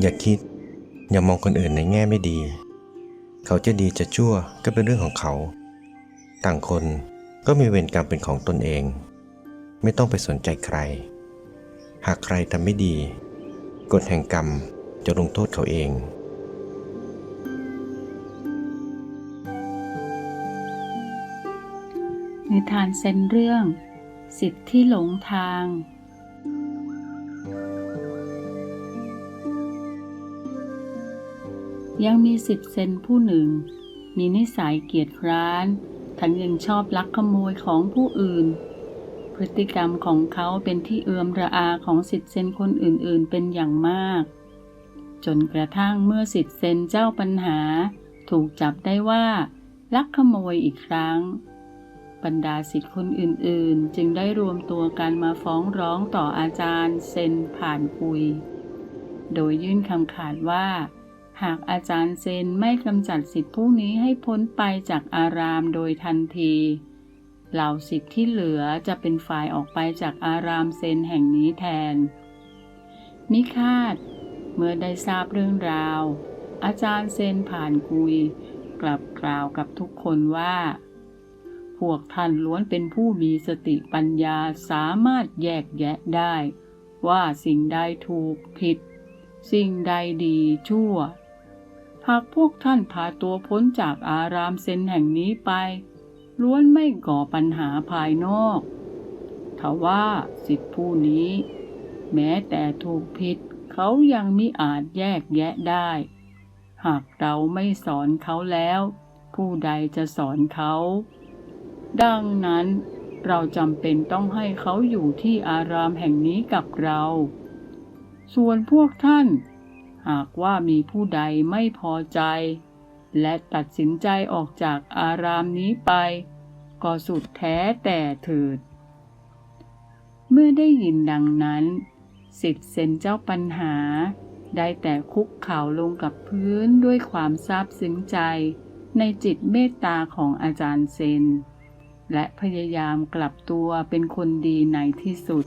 อย่าคิด อย่ามองคนอื่นในแง่ไม่ดี เขาจะดีจะชั่วก็เป็นเรื่องของเขา ต่างคนก็มีเวรกรรมเป็นของตนเอง ไม่ต้องไปสนใจใคร หากใครทำไม่ดี กฎแห่งกรรมจะลงโทษเขาเองนิทานเซนเรื่อง สิทธิ์ที่หลงทาง ยังมีสิทธิเซนผู้หนึ่ง มีนิสัยเกียจคร้าน ทั้งยังชอบลักขโมยของผู้อื่น พฤติกรรมของเขาเป็นที่เอือมระอาของสิทธิเซนคนอื่นๆเป็นอย่างมาก จนกระทั่งเมื่อสิทธิเซนเจ้าปัญหา ถูกจับได้ว่า ลักขโมยอีกครั้ง บรรดาสิทธิคนอื่นๆ จึงได้รวมตัวกันมาฟ้องร้องต่ออาจารย์เซนผ่านปุย โดยยื่นคำขาดว่า หากอาจารย์เซนไม่กำจัดสิทธิผู้นี้ให้พ้นไปจากอารามโดยทันที เหล่าสิทธิ์ที่เหลือจะเป็นฝ่ายออกไปจากอารามเซนแห่งนี้แทนมิคาดเมื่อได้ทราบเรื่องราว อาจารย์เซนผ่านกุย กลับกล่าวกับทุกคนว่า พวกท่านล้วนเป็นผู้มีสติปัญญาสามารถแยกแยะได้ ว่าสิ่งใดถูกผิด สิ่งใดดีชั่ว หากพวกท่านพาตัวพ้นจากอารามเซนแห่งนี้ไป ล้วนไม่ก่อปัญหาภายนอกทว่าสิทธิผู้นี้ แม้แต่ถูกผิดเขายังมิอาจแยกแยะได้ หากเราไม่สอนเขาแล้ว ผู้ใดจะสอนเขา ดังนั้นเราจำเป็นต้องให้เขาอยู่ที่อารามแห่งนี้กับเรา ส่วนพวกท่าน หากว่ามีผู้ใดไม่พอใจ และตัดสินใจออกจากอารามนี้ไป ก็สุดแท้แต่เถิด เมื่อได้ยินดังนั้น สิทธิเซนเจ้าปัญหา ได้แต่คุกเข่าลงกับพื้นด้วยความซาบซึ้งใจ ในจิตเมตตาของอาจารย์เซน และพยายามกลับตัวเป็นคนดีในที่สุด